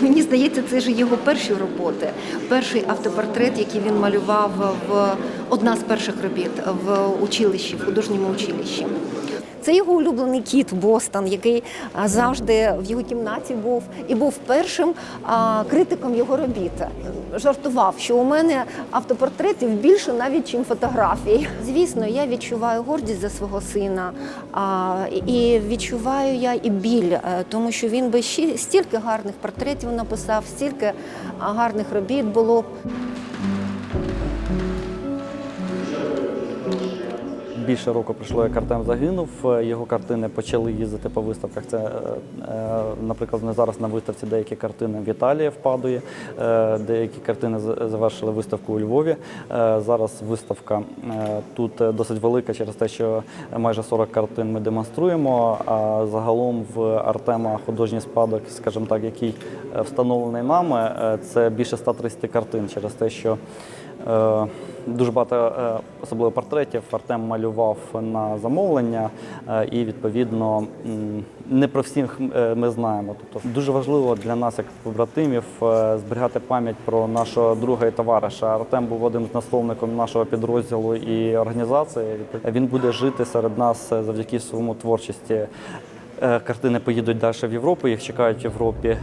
Мені здається, це ж його перші роботи. Перший автопортрет, який він малював в одна з перших робіт в училищі, в художньому училищі. Це його улюблений кіт Бостон, який завжди в його кімнаті був і був першим критиком його робіт. Жартував, що у мене автопортретів більше навіть, чим фотографій. Звісно, я відчуваю гордість за свого сина, і відчуваю я і біль, е, тому що він би стільки гарних портретів написав, стільки гарних робіт було. Більше року пройшло, як Артем загинув. Е, Його картини почали їздити по виставках. Це, е, е, наприклад, зараз на виставці деякі картини в Італії в Падуї, е, деякі картини завершили виставку у Львові. Зараз виставка тут досить велика через те, що майже 40 картин ми демонструємо. А загалом в Артема художній спадок, скажімо так, який встановлений нами, це більше 130 картин через те, що Дуже багато, особливо портретів, Артем малював на замовлення, е, і відповідно не про всіх е, ми знаємо. Тобто дуже важливо для нас, як побратимів, е, зберігати пам'ять про нашого друга і товариша. Артем був одним з насловником нашого підрозділу і організації. Він буде жити серед нас завдяки своєму творчості. Картини поїдуть далі в Європу, їх чекають в Європі.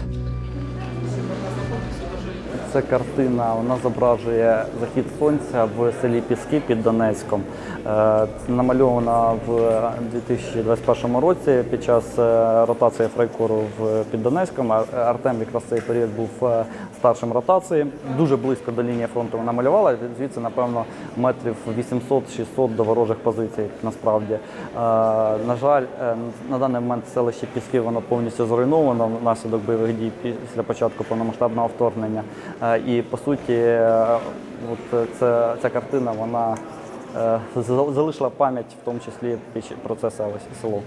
Це картина, вона зображує захід сонця в селі Піски під Донецьком. Е, Намальована в 2021 році під час е, ротації фрейкору в під Донецьком. Артем якраз цей період був е, старшим ротації. Дуже близько до лінії фронту вона малювала. Звідси, напевно, метрів 800-600 до ворожих позицій. Насправді, на жаль, на даний момент селище Піски воно повністю зруйновано внаслідок бойових дій після початку повномасштабного вторгнення. Е, І по суті, е, от це, ця картина вона е, залишила пам'ять, в тому числі під ч- про село-.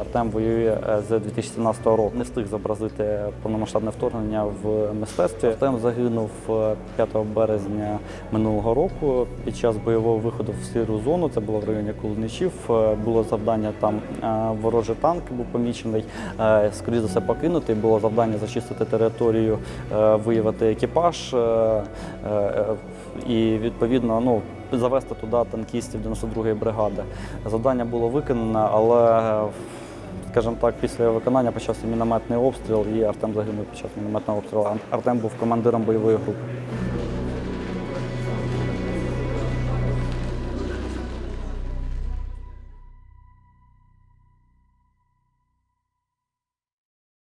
Артем воює е, з 2017 року. Не встиг зобразити повномасштабне вторгнення в мистецтві. Артем загинув е, 5 березня минулого року під час бойового виходу в сіру зону. Це було в районі Кулничів. Е, Було завдання там е, ворожий танк був помічений. е, Скоріше за все покинутий. Було завдання зачистити територію, е, виявити екіпаж е, е, і відповідно ну. Завести туди танкістів 92-ї бригади. Завдання було виконане, але скажімо так, після виконання почався мінометний обстріл, і Артем загинув під час мінометного обстрілу. Артем був командиром бойової групи.